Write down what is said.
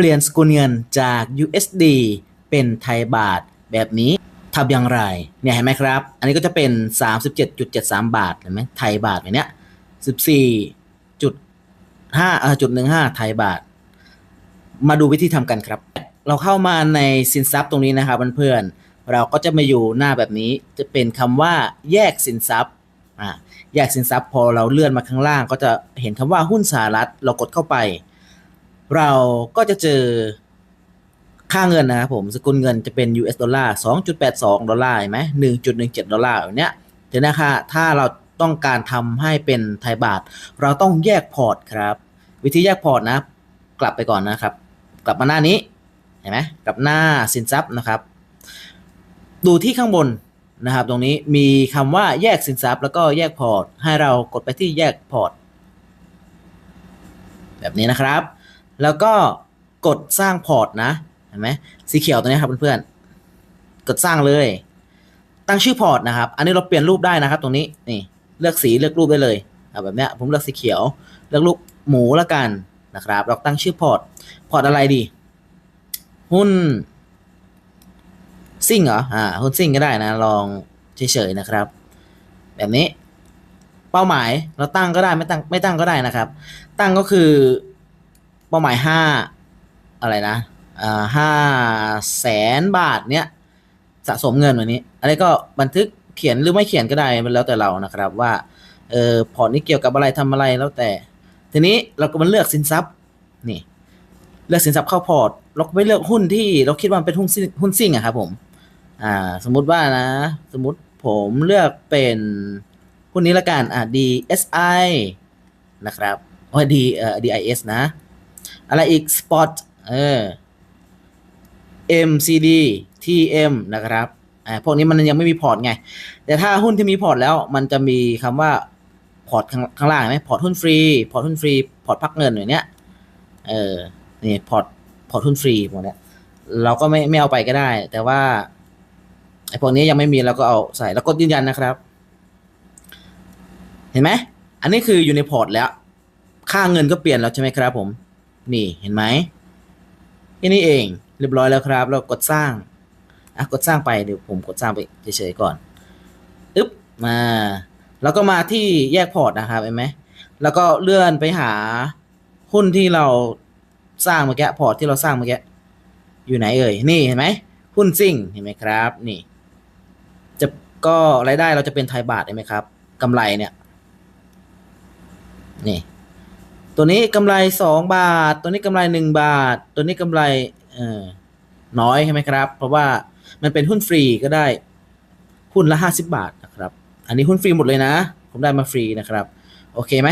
ปลี่ยนสกุลเงินจาก USD เป็นไทยบาทแบบนี้ทำอย่างไรเนี่ยเห็นไหมครับ อันนี้ก็จะเป็น 37.73 บาทเห็นไหมไทยบาทแบบเนี้ย14จุด5เออจุด15ไทยบาท มาดูวิธีทำกันครับ เราเข้ามาในสินทรัพย์ตรงนี้นะครับเพื่อนๆเราก็จะมาอยู่หน้าแบบนี้จะเป็นคำว่าแยกสินทรัพย์อ่าแยกสินทรัพย์พอเราเลื่อนมาข้างล่าง ก็จะเห็นคำว่าหุ้นสหรัฐเรากดเข้าไป เราก็จะเจอค่าเงินนะครับผมสกุลเงินจะเป็น US ดอลลาร์ 2.82 ดอลลาร์เห็นไหม1.17 ดอลลาร์แบบเนี้ยเดี๋ยวนะคะถ้าเราต้องการทำให้เป็นไทยบาท เราต้องแยกพอร์ตครับ วิธีแยกพอร์ตนะ กลับไปก่อนนะครับ กลับมาหน้านี้เห็นไหมกลับหน้าสินทรัพย์นะครับ ดูที่ข้างบนนะครับ ตรงนี้มีคำว่าแยกสินทรัพย์แล้วก็แยกพอร์ต ให้เรากดไปที่แยกพอร์ต แบบนี้นะครับ แล้วก็กดสร้างพอร์ตนะเห็นไหมสีเขียวตัวนี้ครับเพื่อนๆกดสร้างเลย ตั้งชื่อพอร์ตนะครับ อันนี้เราเปลี่ยนรูปได้นะครับ ตรงนี้นี่เลือกสีเลือกรูปได้เลยเอาแบบเนี้ยผมเลือกสีเขียว เลือกรูปหมูละกันนะครับ เราตั้งชื่อพอร์ตพอร์ตอะไรดี หุ้นซิ่งเหรออ่าหุ้นซิ่งก็ได้นะ ลองเฉยๆนะครับ แบบนี้ เป้าหมายเราตั้งก็ได้ไม่ตั้งไม่ตั้งก็ได้นะครับ ตั้งก็คือ เป้าหมายห้าอะไรนะอ่าห้าแสนบาทเนี้ยสะสมเงินวันนี้อันนี้ก็บันทึกเขียนหรือไม่เขียนก็ได้มันแล้วแต่เรานะครับว่าเออพอร์ตนี้เกี่ยวกับอะไรทำอะไรแล้วแต่ ทีนี้เราก็มาเลือกสินทรัพย์นี่เลือกสินทรัพย์เข้าพอร์ตเราก็ไปเลือกหุ้นที่เราคิดว่ามันเป็นหุ้นซิ่งหุ้นซิ่งอะครับผมอ่าสมมุติว่านะ สมมุติผมเลือกเป็นหุ้นนี้ละกันอ่า DSI นะครับโอ้ย D เอ่อ DIS นะ อะไรอีก Spot เออ MCD TM นะครับอ่าพวกนี้มันยังไม่มีพอร์ตไง แต่ถ้าหุ้นที่มีพอร์ตแล้วมันจะมีคำว่าพอร์ตข้างล่างเห็นไหมพอร์ตหุ้นฟรี พอร์ตหุ้นฟรี พอร์ตพักเงินอย่างเนี้ย เออ นี่พอร์ต พอร์ตหุ้นฟรีพวกเนี้ย เราก็ไม่ไม่เอาไปก็ได้ แต่ว่าไอ้พวกนี้ยังไม่มีเราก็เอาใส่แล้วกดยืนยันนะครับ เห็นไหม อันนี้คืออยู่ในพอร์ตแล้ว ค่าเงินก็เปลี่ยนแล้วใช่ไหมครับผม นี่เห็นไหมแค่นี้เองเรียบร้อยแล้วครับ เรากดสร้างอะกดสร้างไปเดี๋ยวผมกดสร้างไปเฉยๆก่อนอึ๊บมาแล้วก็มาที่แยกพอร์ตนะครับเห็นไหมแล้วก็เลื่อนไปหาหุ้นที่เราสร้างเมื่อกี้พอร์ตที่เราสร้างเมื่อกี้อยู่ไหนเอ่ยนี่เห็นไหมหุ้นซิ่งเห็นไหมครับ นี่ จะก็รายได้เราจะเป็นไทยบาทเห็นไหมครับกำไรเนี่ย นี่ ตัวนี้กำไรสองบาท ตัวนี้กำไรหนึ่งบาท ตัวนี้กำไรเออน้อยใช่ไหมครับ เพราะว่ามันเป็นหุ้นฟรีก็ได้หุ้นละห้าสิบบาทนะครับ อันนี้หุ้นฟรีหมดเลยนะ ผมได้มาฟรีนะครับ โอเคไหม